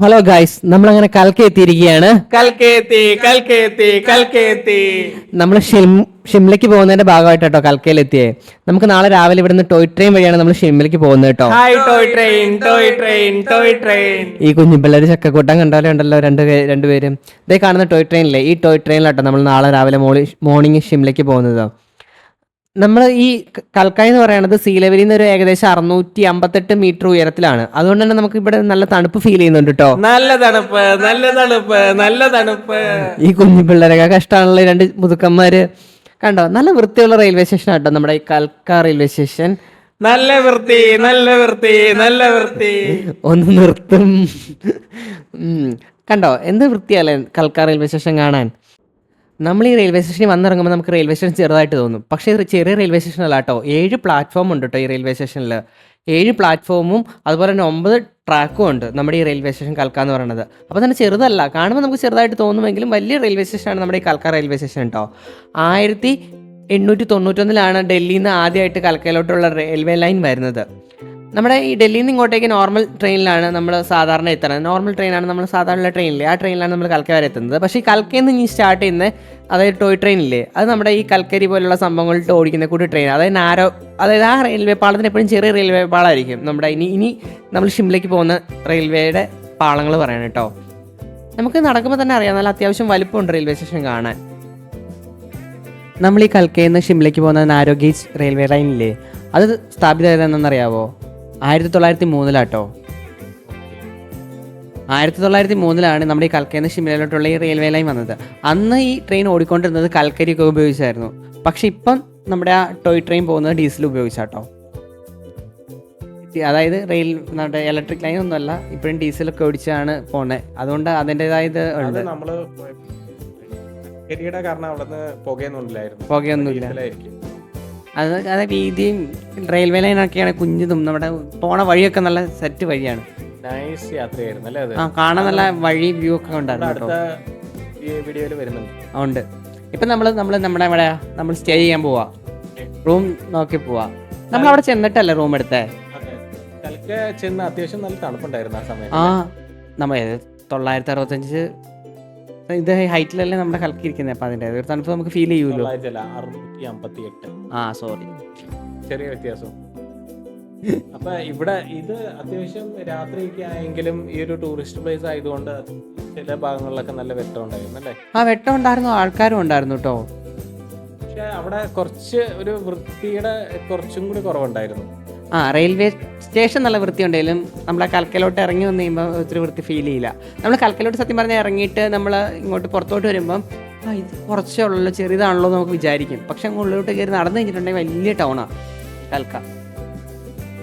Hello guys നമ്മളങ്ങനെ കൽക്ക എത്തിയിരിക്കുകയാണ് കൽക്കേത്തി കൽക്കേത്തി കൽക്കേത്തി നമ്മൾ ഷിം ഷിംലയ്ക്ക് പോകുന്നതിന്റെ ഭാഗമായിട്ട് കേട്ടോ കൽക്കയിൽ എത്തിയേ നമുക്ക് നാളെ രാവിലെ ഇവിടുന്ന് ടോയ് ട്രെയിൻ വഴിയാണ് നമ്മൾ ഷിംലയ്ക്ക് പോകുന്നത് കേട്ടോ. Hi toy train toy train toy train. ഈ കുഞ്ഞു പിള്ളേർ ചക്കക്കൂട്ടം കണ്ടാലും ഉണ്ടല്ലോ രണ്ട് പേ- രണ്ടുപേരും ഇതേ കാണുന്ന ടോയ് ട്രെയിനിലെ ഈ ടോയ് ട്രെയിനിലാട്ടോ നമ്മൾ നാളെ രാവിലെ മോളി മോർണിംഗ് ഷിംലയ്ക്ക് പോകുന്നത്. നമ്മൾ ഈ കൽക്കായ എന്ന് പറയുന്നത് സീ ലെവലിൽ നിന്ന് ഒരു ഏകദേശം അറുന്നൂറ്റി അമ്പത്തെട്ട് മീറ്റർ ഉയരത്തിലാണ്. അതുകൊണ്ട് തന്നെ നമുക്ക് ഇവിടെ നല്ല തണുപ്പ് ഫീൽ ചെയ്യുന്നുണ്ട് കേട്ടോ നല്ല തണുപ്പ് നല്ല തണുപ്പ് നല്ല തണുപ്പ്. ഈ കുഞ്ഞു പിള്ളേരൊക്കെ കഷ്ടമാണല്ലോ രണ്ട് മുതുക്കന്മാര്. കണ്ടോ? നല്ല വൃത്തിയുള്ള റെയിൽവേ സ്റ്റേഷൻ ആട്ടോ നമ്മുടെ ഈ കൽക്ക റെയിൽവേ സ്റ്റേഷൻ നല്ല വൃത്തി നല്ല വൃത്തി നല്ല വൃത്തി. ഒന്ന് നിർത്തും. കണ്ടോ? എന്ത് വൃത്തിയല്ലേ കൽക്ക റെയിൽവേ സ്റ്റേഷൻ കാണാൻ? നമ്മൾ ഈ റെയിൽവേ സ്റ്റേഷനിൽ വന്നിറങ്ങുമ്പോൾ നമുക്ക് റെയിൽവേ സ്റ്റേഷൻ ചെറുതായിട്ട് തോന്നും. പക്ഷേ ചെറിയ റെയിൽവേ സ്റ്റേഷൻ അല്ല കേട്ടോ. ഏഴ് പ്ലാറ്റ്ഫോം ഉണ്ട് കേട്ടോ ഈ റെയിൽവേ സ്റ്റേഷനിൽ ഏഴ് പ്ലാറ്റ്ഫോമും അതുപോലെ തന്നെ ഒമ്പത് ട്രാക്കും ഉണ്ട് നമ്മുടെ ഈ റെയിൽവേ സ്റ്റേഷൻ കൽക്ക എന്ന് പറയുന്നത്. അപ്പോൾ തന്നെ ചെറുതല്ല. കാണുമ്പോൾ നമുക്ക് ചെറുതായിട്ട് തോന്നുമെങ്കിലും വലിയ റെയിൽവേ സ്റ്റേഷനാണ് നമ്മുടെ ഈ കൽക്ക റെയിൽവേ സ്റ്റേഷൻ കേട്ടോ ആയിരത്തി എണ്ണൂറ്റി തൊണ്ണൂറ്റൊന്നിലാണ് ഡൽഹിയിൽ നിന്ന് ആദ്യമായിട്ട് കൽക്കയിലോട്ടുള്ള റെയിൽവേ ലൈൻ വരുന്നത്. നമ്മുടെ ഈ ഡൽഹിയിൽ നിന്ന് ഇങ്ങോട്ടേക്ക് നോർമൽ ട്രെയിനിലാണ് നമ്മൾ സാധാരണ എത്തുന്നത്. നോർമൽ ട്രെയിനാണ് നമ്മൾ സാധാരണ ട്രെയിനിൽ ആ ട്രെയിനിലാണ് നമ്മൾ കൽക്ക വരെ എത്തുന്നത്. പക്ഷേ ഈ കൽക്കയിൽ നിന്ന് ഇനി സ്റ്റാർട്ട് ചെയ്യുന്ന അതായത് ടോയ് ട്രെയിനില്ലേ അത് നമ്മുടെ ഈ കൽക്കരി പോലുള്ള സംഭവങ്ങളിട്ട് ഓടിക്കുന്ന കൂടി ട്രെയിൻ അതായത് നാരോ അതായത് ആ റെയിൽവേ പാളത്തിന് എപ്പോഴും ചെറിയ റെയിൽവേ പാളമായിരിക്കും നമ്മുടെ ഇനി ഇനി നമ്മൾ ഷിംലയ്ക്ക് പോകുന്ന റെയിൽവേയുടെ പാളങ്ങൾ പറയണം കേട്ടോ നമുക്ക് നടക്കുമ്പോൾ തന്നെ അറിയാം. നല്ല അത്യാവശ്യം വലിപ്പമുണ്ട് റെയിൽവേ സ്റ്റേഷൻ കാണാൻ. നമ്മൾ ഈ കൽക്കയിൽ നിന്ന് ഷിംലയ്ക്ക് പോകുന്ന നാരോ ഗേജ് റെയിൽവേ ലൈനില്ലേ അത് സ്ഥാപിതമായതെന്നറിയാവോ? ആയിരത്തി തൊള്ളായിരത്തി മൂന്നിലാട്ടോ ആയിരത്തി തൊള്ളായിരത്തി മൂന്നിലാണ് നമ്മുടെ ഈ കൽക്കയിൽ നിന്ന് ഷിംലയിലോട്ടുള്ള ഈ റെയിൽവേ ലൈൻ വന്നത്. അന്ന് ഈ ട്രെയിൻ ഓടിക്കൊണ്ടിരുന്നത് കൽക്കരിയൊക്കെ ഉപയോഗിച്ചായിരുന്നു. പക്ഷെ ഇപ്പം നമ്മുടെ ആ ടോയ് ട്രെയിൻ പോകുന്നത് ഡീസൽ ഉപയോഗിച്ചാട്ടോ. അതായത് റെയിൽ നമ്മുടെ ഇലക്ട്രിക് ലൈൻ ഒന്നുമല്ല ഇപ്പോഴും ഡീസലൊക്കെ ഓടിച്ചാണ് പോണേ. അതുകൊണ്ട് അതിന്റെതായ ഇത് അത് ഉണ്ട്. പുകയൊന്നുമില്ല. അത് അത് വീതിയും റെയിൽവേ ലൈനൊക്കെയാണ് കുഞ്ഞതും. നമ്മുടെ പോണ വഴിയൊക്കെ നല്ല സെറ്റ് വഴിയാണ്. നൈസ് യാത്രയായിരുന്നു അല്ലേ അത്? ആ കാണാൻ നല്ല വഴി വ്യൂ ഒക്കെ ഉണ്ടായിരുന്നു അടുത്ത വീഡിയോയിൽ വരുന്നുണ്ട്. ഉണ്ട്. ഇപ്പം നമ്മൾ നമ്മൾ നമ്മുടെ ഇവിടെ നമ്മൾ സ്റ്റേ ചെയ്യാൻ പോവാ. റൂം നോക്കി പോവാ. നമ്മൾ അവിടെ ചെന്നിട്ടല്ലേ റൂം എടുത്തേ. കൽക്ക ചെന്ന് അത്യാവശ്യം നല്ല തണുപ്പുണ്ടായിരുന്നു ആ സമയത്ത് ആ നമ്മ തൊള്ളായിരത്തി അറുപത്തഞ്ച് ഇത് ഹൈറ്റിലല്ലേ നമ്മുടെ കളിക്കിരിക്കുന്നത് അപ്പൊ അതിന്റെ ഒരു തണുപ്പ് നമുക്ക് ഫീൽ ചെയ്യൂലോ? തൊള്ളായിരത്തി അറുന്നൂറ്റി അമ്പത്തി എട്ട് ആ സോറി ചെറിയ വ്യത്യാസം. അപ്പൊ ഇവിടെ ഇത് അത്യാവശ്യം രാത്രിയൊക്കെ ആയെങ്കിലും ഈ ഒരു ടൂറിസ്റ്റ് പ്ലേസ് ആയതുകൊണ്ട് ചില ഭാഗങ്ങളിലൊക്കെ നല്ല വെട്ടം ഉണ്ടായിരുന്നു അല്ലേ? ആ വെട്ടം ഉണ്ടായിരുന്നു ആൾക്കാരും ഉണ്ടായിരുന്നു കേട്ടോ പക്ഷെ അവിടെ കുറച്ച് ഒരു വൃത്തിയുടെ കുറച്ചും കൂടി കുറവുണ്ടായിരുന്നു. ആ റെയിൽവേ സ്റ്റേഷൻ നല്ല വൃത്തി ഉണ്ടെങ്കിലും നമ്മളെ കൽക്കലോട്ട് ഇറങ്ങി വന്നു കഴിയുമ്പോൾ ഒത്തിരി വൃത്തി ഫീൽ ചെയ്യില്ല. നമ്മൾ കൽക്കലോട്ട് സത്യം പറഞ്ഞാൽ ഇറങ്ങിയിട്ട് നമ്മൾ ഇങ്ങോട്ട് പുറത്തോട്ട് വരുമ്പം ആ ഇത് കുറച്ചേ ഉള്ളൂ ചെറിയതാണല്ലോ എന്ന് നമുക്ക് വിചാരിക്കും. പക്ഷെ ഉള്ളിലോട്ട് കയറി നടന്നു കഴിഞ്ഞിട്ടുണ്ടെങ്കിൽ വലിയ ടൗണാണ് കൽക്ക.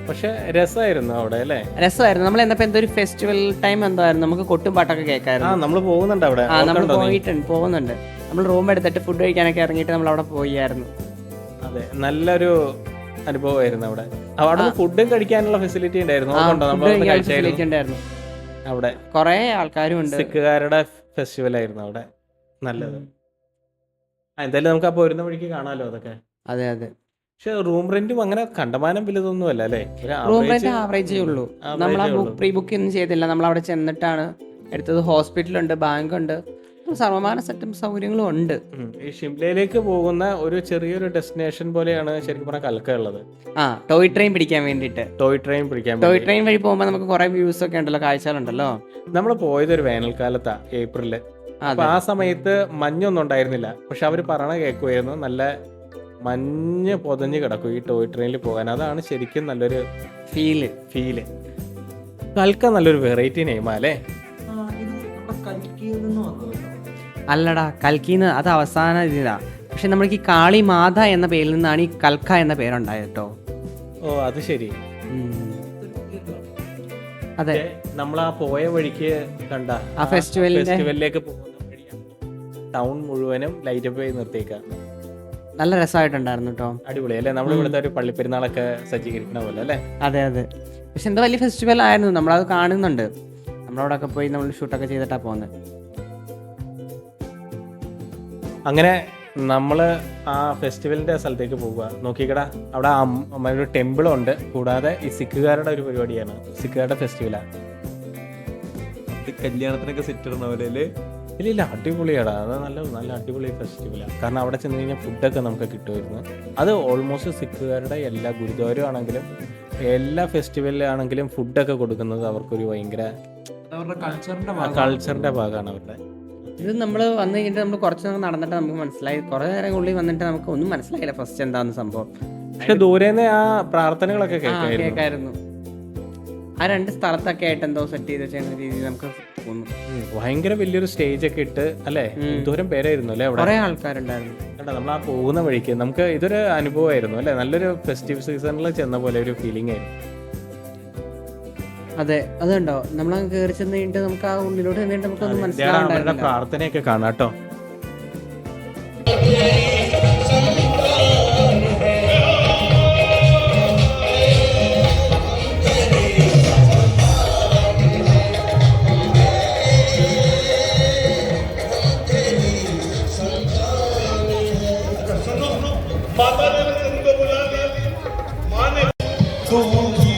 പക്ഷെ രസമായിരുന്നു അവിടെ അല്ലേ? രസമായിരുന്നു. നമ്മൾ എന്തോ ഒരു ഫെസ്റ്റിവൽ ടൈം എന്തായിരുന്നു നമുക്ക് കൊട്ടും പാട്ടൊക്കെ ആ കേൾക്കായിരുന്നു നമ്മൾ പോകുന്നുണ്ട് അവിടെ. ആ നമ്മൾ പോയിട്ടുണ്ട് പോകുന്നുണ്ട്. നമ്മൾ റൂം എടുത്തിട്ട് ഫുഡ് കഴിക്കാനൊക്കെ ഇറങ്ങിയിട്ട് നമ്മൾ അവിടെ പോയായിരുന്നു. അതെ നല്ലൊരു അനുഭവമായിരുന്നു അവിടെ. അവിടെ ഫുഡും കഴിക്കാനുള്ള ഫെസിലിറ്റി ഉണ്ടായിരുന്നു. അവിടെ. കുറേ ആൾക്കാരും ഉണ്ട് സിഖുകാരുടെ ഫെസ്റ്റിവൽ ആയിരുന്നു അവിടെ. നല്ലത്. എന്തായാലും നമുക്ക് ആ പോരുന്ന വഴിക്ക് കാണാമല്ലോ അതൊക്കെ. അതെ അതെ. പക്ഷെ റൂം റെന്റും അങ്ങനെ കണ്ടമാനം വലുതൊന്നും അല്ല? അല്ലേ റൂം റെന്റ് ആവറേജേ ഉള്ളൂ. നമ്മൾ ആ പ്രീ ബുക്ക് ഒന്നും ചെയ്തില്ല. നമ്മൾ അവിടെ ചെന്നിട്ടാണ് എടുത്തത് ഹോസ്പിറ്റലുണ്ട് ബാങ്ക് ഉണ്ട്. സർവമാന സെറ്റും സൗകര്യങ്ങളും ഉണ്ട്. ഈ ഷിംലയിലേക്ക് പോകുന്ന ഒരു ചെറിയൊരു ഡെസ്റ്റിനേഷൻ പോലെയാണ് ശരിക്കും പറഞ്ഞാൽ കൽക്ക ഉള്ളത്. ആ ടോയ് ട്രെയിൻ പിടിക്കാൻ വേണ്ടിയിട്ട്. ടോയ് ട്രെയിൻ പിടിക്കാൻ ടോയ് ട്രെയിൻ വഴി പോകുമ്പോൾ നമുക്ക് കുറെ വ്യൂസ് ഒക്കെ ഉണ്ടല്ലോ കാഴ്ചകളുണ്ടല്ലോ? നമ്മൾ പോയത് ഒരു വേനൽക്കാലത്താ ഏപ്രിൽ. അപ്പൊ ആ സമയത്ത് മഞ്ഞൊന്നും ഉണ്ടായിരുന്നില്ല. പക്ഷെ അവർ പറഞ്ഞ കേൾക്കുമായിരുന്നു നല്ല മഞ്ഞ് പൊതഞ്ഞ് കിടക്കും ഈ ടോയ് ട്രെയിനിൽ പോകാൻ. അതാണ് ശരിക്കും നല്ലൊരു ഫീൽ. ഫീൽ. കൽക്ക നല്ലൊരു വെറൈറ്റി നെയ്മാലേ. അല്ലേ അല്ലടാ കൽക്കിന്ന് അത് അവസാന ഇതിലാ പക്ഷെ നമ്മൾക്ക് ഈ കാളി മാത എന്ന പേരിൽ നിന്നാണ് ഈ കൽക്ക എന്ന പേരുണ്ടായത് കേട്ടോ ഓ അത് ശരി. അതെ. നമ്മൾ ആ പോയ വഴിക്ക് കണ്ട ആ ഫെസ്റ്റിവലിന്റെ- ഫെസ്റ്റിവലിലേക്ക് ടൗൺ മുഴുവനും ലൈറ്റ് അപ്പ് ചെയ്ത് നിർത്തിയേക്ക. നല്ല രസമായിട്ടുണ്ടായിരുന്നു കേട്ടോ അടിപൊളി അല്ലേ? നമ്മൾ ഇവിടുത്തെ ഒരു പള്ളിപ്പെരുന്നാളൊക്കെ സജ്ജീകരിക്കുന്ന പോലെ അല്ലേ? അതെ അതെ. പക്ഷെ എന്താ വലിയ ഫെസ്റ്റിവൽ ആയിരുന്നു നമ്മളത് കാണുന്നുണ്ട്. നമ്മളവിടെ ഒക്കെ പോയി നമ്മൾ ഷൂട്ടൊക്കെ ചെയ്തിട്ടാണ് പോകുന്നത് അങ്ങനെ നമ്മൾ ആ ഫെസ്റ്റിവലിന്റെ സ്ഥലത്തേക്ക് പോകുക നോക്കിക്കടാ അവിടെ അമ്മയുടെ ഒരു ടെമ്പിളും ഉണ്ട് കൂടാതെ ഈ സിഖുകാരുടെ ഒരു പരിപാടിയാണ്. സിഖുകാരുടെ ഫെസ്റ്റിവലാണ് കല്യാണത്തിനൊക്കെ സെറ്റ് ഇടുന്ന പോലെ അല്ലേ? ഇല്ല ഇല്ല അടിപൊളിയാടാ. അത് നല്ല നല്ല അടിപൊളി ഫെസ്റ്റിവലാണ് കാരണം അവിടെ ചെന്ന് കഴിഞ്ഞാൽ ഫുഡൊക്കെ നമുക്ക് കിട്ടുമായിരുന്നു. അത് ഓൾമോസ്റ്റ് സിഖുകാരുടെ എല്ലാ ഗുരുദ്വാരം ആണെങ്കിലും എല്ലാ ഫെസ്റ്റിവലിലാണെങ്കിലും ഫുഡൊക്കെ കൊടുക്കുന്നത് അവർക്കൊരു ഭയങ്കര അവരുടെ കൾച്ചറിന്റെ കൾച്ചറിന്റെ ഭാഗമാണ് അവരുടെ. ഇത് നമ്മൾ വന്നു കഴിഞ്ഞിട്ട് നമ്മൾ കുറച്ച് നേരം നടന്നിട്ട് നമുക്ക് മനസ്സിലായി. കുറേ നേരം ഉള്ളിൽ വന്നിട്ട് നമുക്ക് ഒന്നും മനസ്സിലായില്ല ഫസ്റ്റ് എന്താന്ന് സംഭവം. പക്ഷെ ദൂരേന്ന് ആ പ്രാർത്ഥനകളൊക്കെ കേൾക്കായിരുന്നു. ആ രണ്ട് സ്ഥലത്തൊക്കെ ആയിട്ട് എന്തോ സെറ്റ് ചെയ്ത് വെച്ചിരുന്ന രീതിയിൽ നമുക്ക് തോന്നുന്നു. ഭയങ്കര വലിയൊരു സ്റ്റേജ് ഒക്കെ ഇട്ട് അല്ലേ? ദൂരം പേരായിരുന്നു അല്ലേ അവിടെ? കുറെ ആൾക്കാരുണ്ടായിരുന്നു. നമ്മൾ ആ പോകുന്ന വഴിക്ക് നമുക്ക് ഇതൊരു അനുഭവമായിരുന്നു അല്ലേ? നല്ലൊരു ഫെസ്റ്റിവൽ സീസണിൽ ചെന്ന പോലെ ഒരു ഫീലിംഗ് ആയിരുന്നു. അതെ അതുണ്ടോ നമ്മൾ കയറി ചെന്ന് കഴിഞ്ഞിട്ട് നമുക്ക് ആ ഉള്ളിലോട്ട് ചെന്നിട്ട് നമുക്കൊന്നും ഇതാണ് അവരുടെ മനസ്സിലാവുണ്ടായിരുന്നില്ല പ്രാർത്ഥനയൊക്കെ കാണാം കേട്ടോ माता ने उनको बुला लिया माँ ने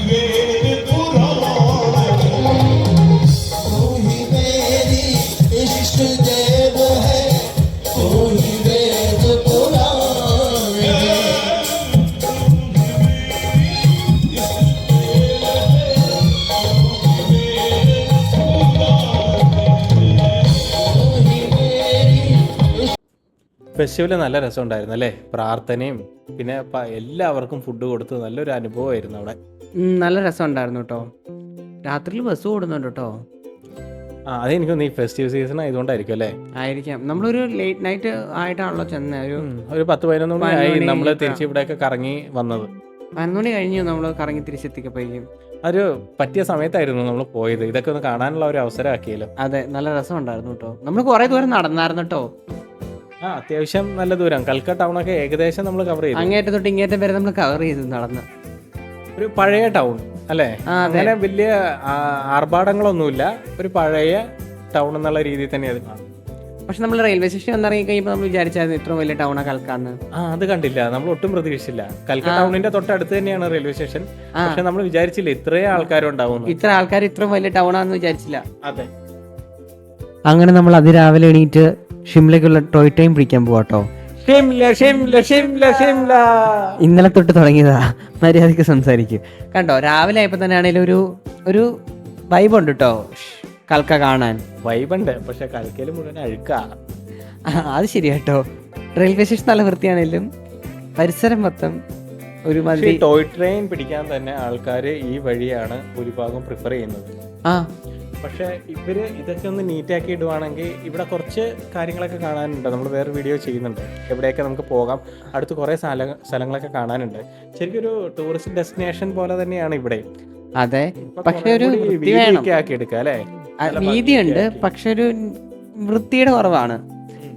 ഫെസ്റ്റിവൽ നല്ല രസമുണ്ടായിരുന്നു അല്ലേ? പ്രാർത്ഥനയും പിന്നെ എല്ലാവർക്കും ഫുഡ് കൊടുത്ത് നല്ലൊരു അനുഭവമായിരുന്നു അവിടെ. നല്ല രസം ഉണ്ടായിരുന്നു കേട്ടോ. രാത്രിയിൽ ബസ് ഓടുന്നുണ്ട് കേട്ടോ. ആ അതെനിക്കൊന്ന് ഈ ഫെസ്റ്റിവ് സീസൺ ആയതുകൊണ്ടായിരിക്കും അല്ലേ? ആയിരിക്കാം. നമ്മളൊരു ലേറ്റ് നൈറ്റ് ആയിട്ടാണല്ലോ ചെന്ന. ഒരു ഒരു പത്ത് പതിനൊന്ന് മണി ആയി പതിനൊന്ന് നമ്മൾ തിരിച്ച് ഇവിടെയൊക്കെ കറങ്ങി വന്നത്. പതിനൊന്ന് മണി കഴിഞ്ഞു നമ്മൾ കറങ്ങി തിരിച്ചെത്തിക്കപ്പോഴേക്കും. ഒരു പറ്റിയ സമയത്തായിരുന്നു നമ്മൾ പോയത്. ഇതൊക്കെ ഒന്ന് കാണാനുള്ള ഒരു അവസരമാക്കിയല്ലോ. അതെ നല്ല രസം ഉണ്ടായിരുന്നു കേട്ടോ. നമ്മൾ കുറെ ദൂരം നടന്നായിരുന്നു കേട്ടോ. ആ അത്യാവശ്യം നല്ല ദൂരം. കൽക്ക ടൗൺ ഒക്കെ ഏകദേശം നമ്മൾ കവർ ചെയ്തു. അങ്ങേറ്റം തൊട്ട് ഇങ്ങേറ്റം വരെ നമ്മൾ കവർ ചെയ്തു നടന്ന്. ഒരു പഴയ ടൗൺ അല്ലേ? അങ്ങനെ വലിയ ആർഭാടങ്ങളൊന്നുമില്ല. ഒരു പഴയ ടൗൺ എന്നുള്ള രീതിയിൽ തന്നെ അത്. പക്ഷെ നമ്മൾ റെയിൽവേ സ്റ്റേഷൻ വന്നിറങ്ങി കഴിയുമ്പോൾ നമ്മൾ വിചാരിച്ചായിരുന്നു ഇത്ര വലിയ ടൗണാ കൽക്കാന്ന്. ആ അത് കണ്ടില്ല. നമ്മൾ ഒട്ടും പ്രതീക്ഷിച്ചില്ല. കൽക്ക ടൗണിന്റെ തൊട്ടടുത്ത് തന്നെയാണ് റെയിൽവേ സ്റ്റേഷൻ പക്ഷെ നമ്മൾ വിചാരിച്ചില്ല ഇത്രയും ആൾക്കാരുണ്ടാവും ഇത്ര ആൾക്കാർ ഇത്ര വലിയ ടൗണാന്ന് വിചാരിച്ചില്ല. അതെ. അങ്ങനെ നമ്മൾ അതിരാവിലെ എണീറ്റ് ഷിംലയ്ക്കുള്ള ടോയ് ടൈം പിടിക്കാൻ പോവാട്ടോ. ഷിംല ഷിംല ഷിംല ഷിംല. ഇന്നലെ തൊട്ട് തുടങ്ങിയതാ. മര്യാദയ്ക്ക് സംസാരിക്കും. കണ്ടോ രാവിലെ ആയപ്പോൾ തന്നെ ആണെങ്കിലും ഒരു ഒരു വൈബ് ഉണ്ട് കേട്ടോ കൽക്ക കാണാൻ. വൈബുണ്ട് പക്ഷെ കൽക്കയിൽ മുഴുവൻ അഴുക്കാ. ആ, അത് ശരിയാട്ടോ. റെയിൽവേ സ്റ്റേഷൻ നല്ല വൃത്തിയാണെങ്കിലും പരിസരം മൊത്തം ഒരു പക്ഷേ മതി ടോയ് ട്രെയിൻ പിടിക്കാൻ തന്നെ ആൾക്കാർ ഈ വഴിയാണ് ഭൂരിഭാഗം പ്രിഫർ ചെയ്യുന്നത്. ആ. പക്ഷെ ഇവർ ഇതൊക്കെ ഒന്ന് നീറ്റാക്കി ഇടുവാണെങ്കിൽ ഇവിടെ കുറച്ച് കാര്യങ്ങളൊക്കെ കാണാനുണ്ട്. നമ്മൾ വേറെ വീഡിയോ ചെയ്യുന്നുണ്ട്. എവിടെയൊക്കെ നമുക്ക് പോകാം. അടുത്ത് കുറേ സ്ഥല സ്ഥലങ്ങളൊക്കെ കാണാനുണ്ട്. ശരിക്കും ഒരു ടൂറിസ്റ്റ് ഡെസ്റ്റിനേഷൻ പോലെ തന്നെയാണ് ഇവിടെ. അതെ. പക്ഷെ ഒരു ആക്കി എടുക്കുക അല്ലേ? വീതിയുണ്ട്. പക്ഷെ ഒരു വൃത്തിയുടെ കുറവാണ്.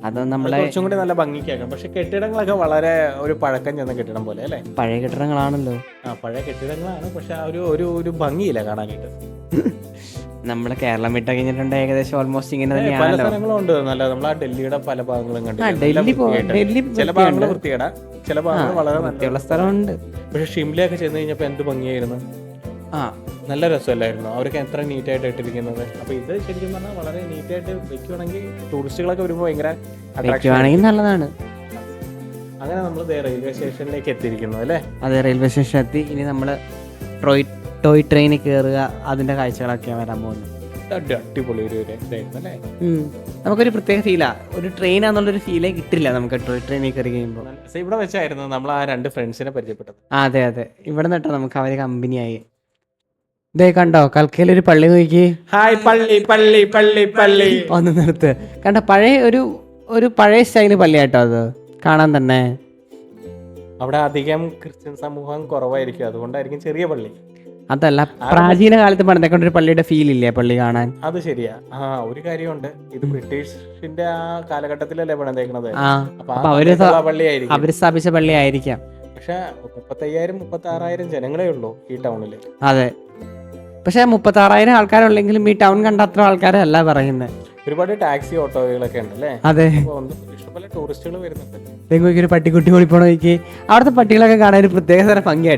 അത് നമ്മളെ കുറച്ചും കൂടി നല്ല ഭംഗിക്കാക്കാം. പക്ഷെ കെട്ടിടങ്ങളൊക്കെ വളരെ ഒരു പഴക്കം ചെന്ന കെട്ടിടം പോലെ അല്ലേ? പഴയ കെട്ടിടങ്ങളാണല്ലോ. ആ പഴയ കെട്ടിടങ്ങളാണ്. പക്ഷെ ആ ഒരു ഒരു ഭംഗിയില്ല കാണാനായിട്ട്. നമ്മൾ കേരളം വിട്ട് കഴിഞ്ഞിട്ടുണ്ട് ഏകദേശം ഓൾമോസ്റ്റ് ഇങ്ങനെ പല സ്ഥലങ്ങളും ഉണ്ട് നല്ല നമ്മൾ ആ ഡൽഹിയുടെ പല ഭാഗങ്ങളും ആ ഡൽഹി ചില ഭാഗങ്ങൾ. വൃത്തികേടാ. ചില ഭാഗങ്ങൾ വളരെ വൃത്തിയുള്ള സ്ഥലമുണ്ട്. പക്ഷെ ഷിംലയൊക്കെ ചെന്ന് കഴിഞ്ഞപ്പോ എന്ത് ഭംഗിയായിരുന്നു? ആ. നല്ല രസമല്ലായിരുന്നു. അവരൊക്കെ എത്ര നീറ്റ് ആയിട്ട് ഇട്ടിരിക്കുന്നത്. അപ്പൊ ഇത് ശരിക്കും പറഞ്ഞാൽ വളരെ നീറ്റ് ആയിട്ട് വെക്കുവാണെങ്കിൽ ടൂറിസ്റ്റുകളൊക്കെ വരുമ്പോൾ ഭയങ്കര അട്രാക്ഷൻ നല്ലതാണ്. അങ്ങനെ നമ്മൾ റെയിൽവേ സ്റ്റേഷനിലേക്ക് എത്തിയിരിക്കുന്നു അല്ലേ? അതെ റെയിൽവേ സ്റ്റേഷൻ എത്തി. ഇനി നമ്മൾ ടോയ് ടോയ് ട്രെയിനിൽ കയറുക അതിന്റെ കാഴ്ചകളൊക്കെയാണ് വരാൻ പോകുന്നത്. അടി- അടിപൊളി ഒരു അല്ലേ? നമുക്കൊരു പ്രത്യേക ഫീലാ ഒരു ട്രെയിൻ ആണെന്നുള്ളൊരു ഫീലേ കിട്ടില്ല നമുക്ക് ടോയ് ട്രെയിനിൽ കയറി കഴിയുമ്പോൾ. ഇവിടെ വെച്ചായിരുന്നു നമ്മൾ ആ രണ്ട് ഫ്രണ്ട്സിനെ പരിചയപ്പെട്ടത്. അതെ അതെ. ഇവിടെ നിന്നിട്ടോ നമുക്ക് അവർ കമ്പനിയായി ഇതേ കണ്ടോ കൽക്കയിൽ ഒരു പള്ളി നോക്കി. ഹായ് പള്ളി പള്ളി പള്ളി പള്ളി. ഒന്ന് നിർത്ത്. കണ്ട പഴയ ഒരു ഒരു പഴയ സ്റ്റൈൽ പള്ളിയാട്ടോ അത്. കാണാൻ തന്നെ. അവിടെ അധികം ക്രിസ്ത്യൻ സമൂഹം കുറവായിരിക്കും. അതുകൊണ്ടായിരിക്കും ചെറിയ പള്ളി. അതല്ല പ്രാചീന കാലത്ത് പണിതേക്കൊണ്ട് ഒരു പള്ളിയുടെ ഫീൽ ഇല്ലേ? പള്ളി കാണാൻ. അത് ശരിയാ. ആ ഒരു കാര്യമുണ്ട്. ഇത് ബ്രിട്ടീഷിന്റെ ആ കാലഘട്ടത്തിലല്ലേ പണിതേക്കണത് അപ്പൊ അവർ പള്ളിയായിരിക്കും. അവർ സ്ഥാപിച്ച പള്ളി ആയിരിക്കാം പക്ഷെ മുപ്പത്തയ്യായിരം മുപ്പത്തി ആറായിരം ജനങ്ങളേ ഉള്ളൂ ഈ ടൗണിൽ. അതെ. പക്ഷെ മുപ്പത്തി ആറായിരം ആൾക്കാരുള്ളെങ്കിലും ഈ ടൗൺ കണ്ട അത്ര ആൾക്കാരല്ല പറയുന്നത് ഒരുപാട് ടാക്സി ഓട്ടോകളൊക്കെ ഉണ്ട് അല്ലേ അതെ ഇഷ്ടംപോലെ ടൂറിസ്റ്റുകൾ വരുന്നുണ്ട്. ഒരു പട്ടിക്കുട്ടി ഓടിപ്പോണ നോക്കി അവിടുത്തെ പട്ടികളൊക്കെ കാണാൻ ഒരു പ്രത്യേക തരം ഭംഗി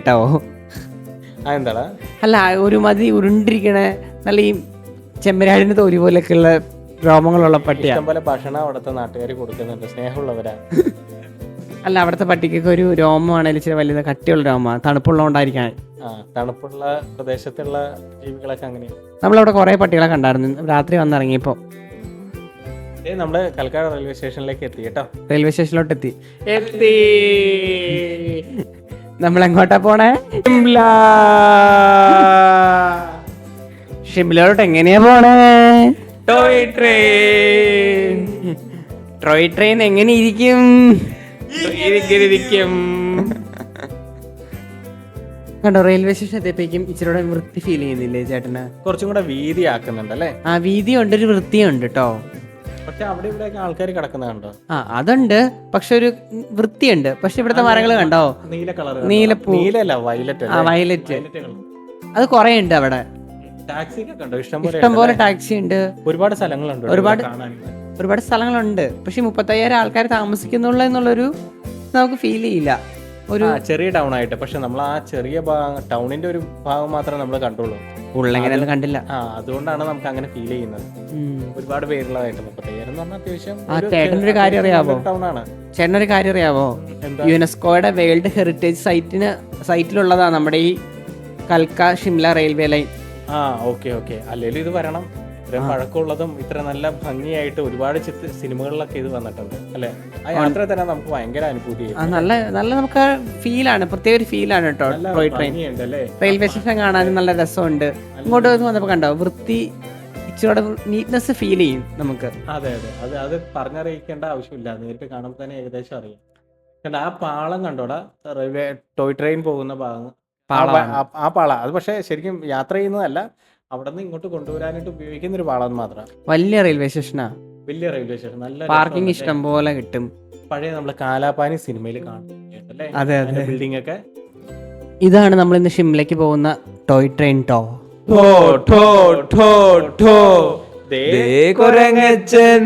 അല്ല ഒരു മതി ഉരുണ്ടിരിക്കണ നല്ല ഈ ചെമ്മരാടിന്റെ പോലൊക്കെ പോലെയൊക്കെയുള്ള രോമങ്ങളുള്ള പട്ടിയാണ് ഇഷ്ടംപോലെ ഭക്ഷണം അവിടുത്തെ നാട്ടുകാർ കൊടുക്കുന്നുണ്ട് സ്നേഹമുള്ളവരാ. അല്ല അവിടുത്തെ പട്ടിക്കൊക്കെ ഒരു രോമമാണെങ്കിലും ഇച്ചിരി വലിയ കട്ടിയുള്ള രോമമാണ് തണുപ്പുള്ളതുകൊണ്ടായിരിക്കാം. ആ തണുപ്പുള്ള പ്രദേശത്തുള്ള ജീവികളൊക്കെ അങ്ങനെയാണ് നമ്മളവിടെ കുറേ പട്ടികളെ കണ്ടായിരുന്നു രാത്രി വന്നിറങ്ങിയപ്പോൾ ഏ നമ്മൾ കൽക്കാട് റെയിൽവേ സ്റ്റേഷനിലേക്ക് എത്തി കേട്ടോ. റെയിൽവേ സ്റ്റേഷനിലോട്ട് എത്തി എത്തി. നമ്മൾ എങ്ങോട്ടാ പോണേ? ഷിംല. ഷിംലയിലോട്ട് എങ്ങനെയാ പോണേ? Toy train. ട്രോയ് ട്രെയിൻ എങ്ങനെ ഇരിക്കും കണ്ടോ റെയിൽവേ സ്റ്റേഷൻ എത്തിയപ്പോഴേക്കും ഇച്ചിരി വൃത്തി ഫീൽ ചെയ്യുന്നില്ലേ ചേട്ടന്? കുറച്ചും കൂടെ വീതി ആക്കുന്നുണ്ട് അല്ലേ ആ ഉണ്ട് ഒരു വൃത്തിയുണ്ട് കേട്ടോ പക്ഷെ അവിടെ ഇവിടെയൊക്കെ ആൾക്കാർ കണ്ടോ ആ അതുണ്ട്. പക്ഷെ ഒരു വൃത്തിയുണ്ട്. പക്ഷെ ഇവിടുത്തെ മരങ്ങൾ കണ്ടോ? നീല കളർ നീലപ്പൂ. നീലല്ല വയലറ്റ് ആ വയലറ്റ്. അത് കൊറേ ഉണ്ട് അവിടെ ഇഷ്ടംപോലെ ഇഷ്ടംപോലെ ടാക്സി ഉണ്ട്. ഒരുപാട് സ്ഥലങ്ങളുണ്ട് ഒരുപാട്- ഒരുപാട് സ്ഥലങ്ങളുണ്ട്. പക്ഷെ മുപ്പത്തയ്യായിരം ആൾക്കാർ താമസിക്കുന്നുള്ള എന്നുള്ളൊരു നമുക്ക് ഫീൽ ചെയ്യില്ല. ഒരു ചെറിയ ടൗൺ ആയിട്ട്. പക്ഷെ നമ്മൾ ആ ചെറിയ ടൗണിന്റെ ഒരു ഭാഗം മാത്രമേ നമ്മൾ കണ്ടുള്ളൂ. ഉള്ളെങ്ങനെയൊന്നും കണ്ടില്ല. ആ അതുകൊണ്ടാണ് നമുക്ക് അങ്ങനെ ഫീൽ ചെയ്യുന്നത്. ഒരുപാട് പേരുള്ളതായിട്ട് മുപ്പത്തയ്യായിരം എന്ന് പറഞ്ഞാൽ അത്യാവശ്യം ആ, ചേട്ടനൊരു കാര്യം അറിയാവോ? ടൗൺ ആണ്. ചേട്ടനൊരു കാര്യം അറിയാവോ? യുനെസ്കോയുടെ വേൾഡ് ഹെറിറ്റേജ് സൈറ്റിന് സൈറ്റിലുള്ളതാ നമ്മുടെ ഈ കൽക്ക ഷിംല റെയിൽവേ ലൈൻ. ആ ഓക്കെ ഓക്കെ. അല്ലെങ്കിലും ഇത് വരണം. ഇത്രയും പഴക്കമുള്ളതും ഇത്ര നല്ല ഭംഗിയായിട്ട് ഒരുപാട് ചിത്ര സിനിമകളിലൊക്കെ ഇത് വന്നിട്ടുണ്ട് അല്ലെ? ആ യാത്ര തന്നെ നമുക്ക് ഭയങ്കര അനുഭൂതി നല്ല നല്ല നമുക്ക് ഫീലാണ് പ്രത്യേക ഒരു ഫീലാണ് കേട്ടോ ടോയ് ട്രെയിൻ. റെയിൽവേ സ്റ്റേഷൻ കാണാനും നല്ല രസമുണ്ട്. ഇങ്ങോട്ട് വന്നപ്പോൾ കണ്ടോ വൃത്തി ഇച്ചിരി നീറ്റ്നെസ് ഫീൽ ചെയ്യും നമുക്ക്. അതെ അതെ. അത് അത് പറഞ്ഞറിയിക്കേണ്ട ആവശ്യമില്ല. നേരിട്ട് കാണുമ്പോൾ തന്നെ ഏകദേശം അറിയാം. കണ്ട ആ പാളം കണ്ടോടാ? റെയിൽവേ ടോയ് ട്രെയിൻ പോകുന്ന ഭാഗം. ആ പാള. അത് പക്ഷേ ശരിക്കും യാത്ര ചെയ്യുന്നതല്ല അവിടെ നിന്ന് ഇങ്ങോട്ട് കൊണ്ടുവരാനായിട്ട് ഉപയോഗിക്കുന്ന ഒരു പാളം മാത്രം. വലിയ റെയിൽവേ സ്റ്റേഷനാ വലിയ റെയിൽവേ സ്റ്റേഷൻ നല്ല പാർക്കിംഗ് ഇഷ്ടം പോലെ കിട്ടും. പഴയ നമ്മൾ കാലാപാനി സിനിമയിൽ കാണുന്നുണ്ട് അല്ലേ അതെ അതെ. ബിൽഡിംഗ് ഒക്കെ. ഇതാണ് നമ്മൾ ഇന്ന് ഷിംലയ്ക്ക് പോകുന്ന ടോയ് ട്രെയിൻ ടോ. ടോ ടോ ടോ ടോ. ദേ കൊരങ്ങച്ചൻ.